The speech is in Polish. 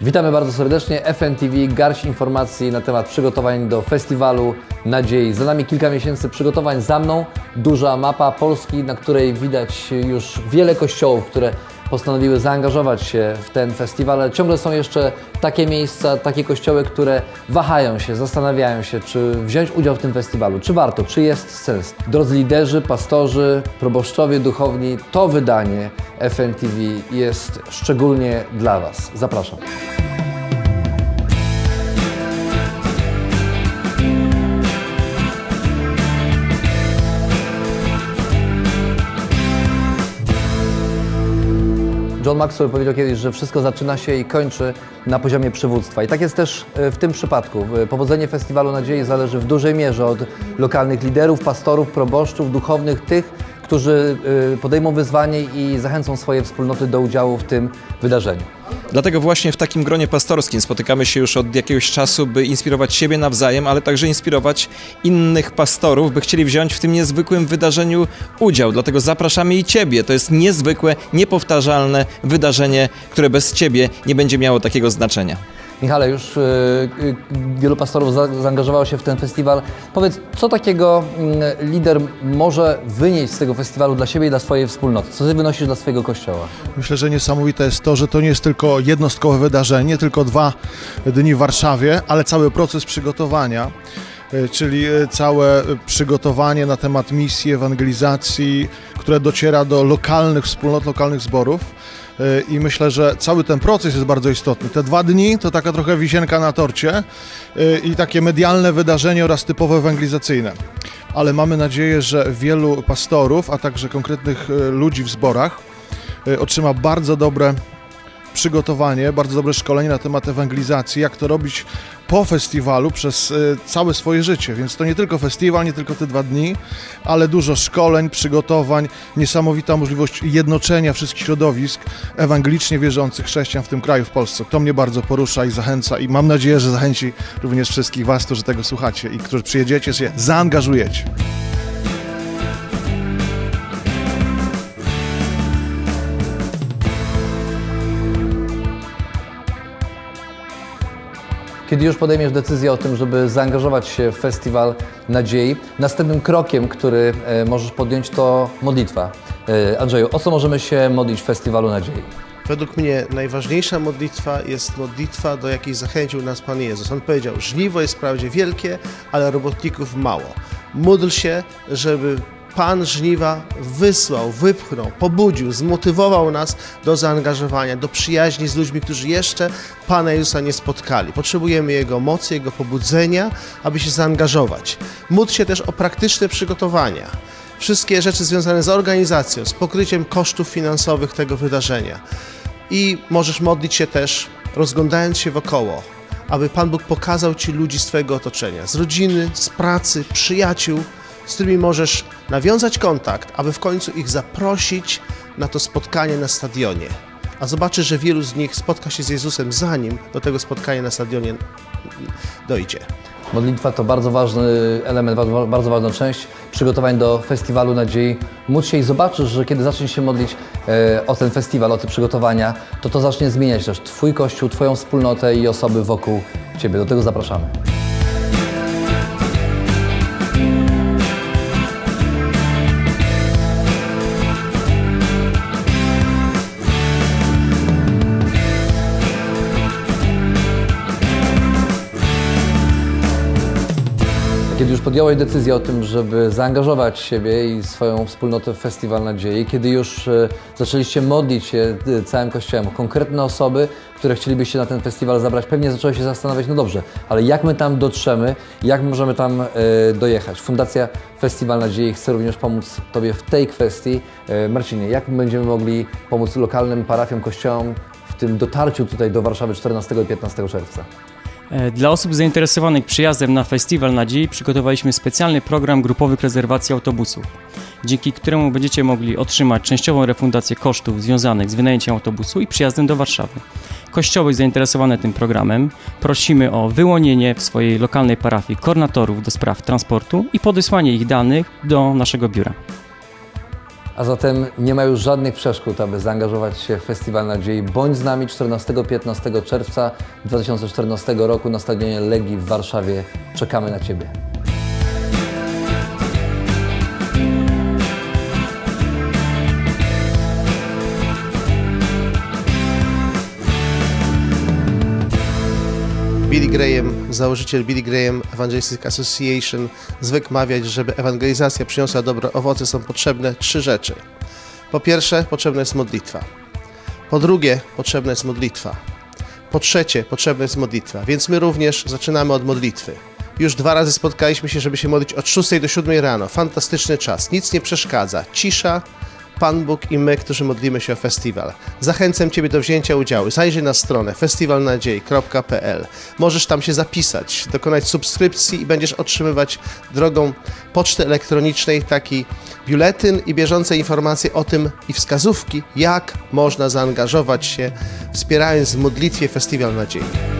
Witamy bardzo serdecznie. FNTV, garść informacji na temat przygotowań do festiwalu Nadziei. Za nami kilka miesięcy przygotowań, za mną duża mapa Polski, na której widać już wiele kościołów, które postanowiły zaangażować się w ten festiwal, ale ciągle są jeszcze takie miejsca, takie kościoły, które wahają się, zastanawiają się, czy wziąć udział w tym festiwalu, czy warto, czy jest sens. Drodzy liderzy, pastorzy, proboszczowie, duchowni, to wydanie FNTV jest szczególnie dla Was. Zapraszam. John Maxwell powiedział kiedyś, że wszystko zaczyna się i kończy na poziomie przywództwa. I tak jest też e, w tym przypadku. E, Powodzenie Festiwalu Nadziei zależy w dużej mierze od lokalnych liderów, pastorów, proboszczów, duchownych, tych, którzy e, podejmą wyzwanie i zachęcą swoje wspólnoty do udziału w tym wydarzeniu. Dlatego właśnie w takim gronie pastorskim spotykamy się już od jakiegoś czasu, by inspirować siebie nawzajem, ale także inspirować innych pastorów, by chcieli wziąć w tym niezwykłym wydarzeniu udział. Dlatego zapraszamy i Ciebie. To jest niezwykłe, niepowtarzalne wydarzenie, które bez Ciebie nie będzie miało takiego znaczenia. Michale, już y, y, wielu pastorów za, zaangażowało się w ten festiwal. Powiedz, co takiego y, lider może wynieść z tego festiwalu dla siebie i dla swojej wspólnoty? Co ty wynosisz dla swojego kościoła? Myślę, że niesamowite jest to, że to nie jest tylko jednostkowe wydarzenie, tylko dwa dni w Warszawie, ale cały proces przygotowania, czyli y, całe przygotowanie na temat misji ewangelizacji, które dociera do lokalnych wspólnot, lokalnych zborów. I myślę, że cały ten proces jest bardzo istotny. Te dwa dni to taka trochę wisienka na torcie i takie medialne wydarzenie oraz typowo ewangelizacyjne. Ale mamy nadzieję, że wielu pastorów, a także konkretnych ludzi w zborach otrzyma bardzo dobre przygotowanie, bardzo dobre szkolenie na temat ewangelizacji, jak to robić po festiwalu przez y, całe swoje życie. Więc to nie tylko festiwal, nie tylko te dwa dni, ale dużo szkoleń, przygotowań, niesamowita możliwość jednoczenia wszystkich środowisk ewangelicznie wierzących chrześcijan w tym kraju, w Polsce. To mnie bardzo porusza i zachęca i mam nadzieję, że zachęci również wszystkich Was, którzy tego słuchacie i którzy przyjedziecie, się zaangażujecie. Kiedy już podejmiesz decyzję o tym, żeby zaangażować się w Festiwal Nadziei, następnym krokiem, który e, możesz podjąć, to modlitwa. E, Andrzeju, o co możemy się modlić w Festiwalu Nadziei? Według mnie najważniejsza modlitwa jest modlitwa, do jakiej zachęcił nas Pan Jezus. On powiedział, żniwo jest wprawdzie wielkie, ale robotników mało. Módl się, żeby Pan żniwa wysłał, wypchnął, pobudził, zmotywował nas do zaangażowania, do przyjaźni z ludźmi, którzy jeszcze Pana Jezusa nie spotkali. Potrzebujemy Jego mocy, Jego pobudzenia, aby się zaangażować. Módl się też o praktyczne przygotowania wszystkie rzeczy związane z organizacją, z pokryciem kosztów finansowych tego wydarzenia. I możesz modlić się też, rozglądając się wokoło, aby Pan Bóg pokazał Ci ludzi z Twojego otoczenia, z rodziny, z pracy, przyjaciół, z którymi możesz nawiązać kontakt, aby w końcu ich zaprosić na to spotkanie na stadionie. A zobaczysz, że wielu z nich spotka się z Jezusem, zanim do tego spotkania na stadionie dojdzie. Modlitwa to bardzo ważny element, bardzo- ważna część przygotowań do Festiwalu Nadziei. Módl się i zobaczysz, że kiedy zaczniesz się modlić e, o ten festiwal, o te przygotowania, to to zacznie zmieniać też Twój Kościół, Twoją wspólnotę i osoby wokół Ciebie. Do tego zapraszamy. Kiedy już podjąłeś decyzję o tym, żeby zaangażować siebie i swoją wspólnotę w Festiwal Nadziei, kiedy już e, zaczęliście modlić się e, całym Kościołem konkretne osoby, które chcielibyście na ten festiwal zabrać, pewnie zacząłeś się zastanawiać, no dobrze, ale jak my tam dotrzemy, jak możemy tam e, dojechać? Fundacja Festiwal Nadziei chce również pomóc Tobie w tej kwestii. Marcinie, jak będziemy mogli pomóc lokalnym parafiom, kościołom w tym dotarciu tutaj do Warszawy 14 i 15 czerwca? E, Dla osób zainteresowanych przyjazdem na Festiwal Nadziei przygotowaliśmy specjalny program grupowych rezerwacji autobusów, dzięki któremu będziecie mogli otrzymać częściową refundację kosztów związanych z wynajęciem autobusu i przyjazdem do Warszawy. Kościoły zainteresowane tym programem prosimy o wyłonienie w swojej lokalnej parafii koordynatorów do spraw transportu i podesłanie ich danych do naszego biura. A zatem nie ma już żadnych przeszkód, aby zaangażować się w Festiwal Nadziei. Bądź z nami 14-15 czerwca 2014 roku na Stadionie Legii w Warszawie. Czekamy na Ciebie. Billy Graham, założyciel Billy Graham Evangelistic Association, zwykł mawiać, żeby ewangelizacja przyniosła dobre owoce, są potrzebne trzy rzeczy. Po pierwsze, potrzebna jest modlitwa. Po drugie, potrzebna jest modlitwa. Po trzecie, potrzebna jest modlitwa. Więc my również zaczynamy od modlitwy. Już dwa razy spotkaliśmy się, żeby się modlić od 6 do 7 rano. Fantastyczny czas, nic nie przeszkadza. Cisza, Pan Bóg i my, którzy modlimy się o festiwal. Zachęcam Ciebie do wzięcia udziału. Zajrzyj na stronę festiwalnadziei.pl. Możesz tam się zapisać, dokonać subskrypcji i będziesz otrzymywać drogą poczty elektronicznej taki biuletyn i bieżące informacje o tym i wskazówki, jak można zaangażować się, wspierając w modlitwie Festiwal Nadziei.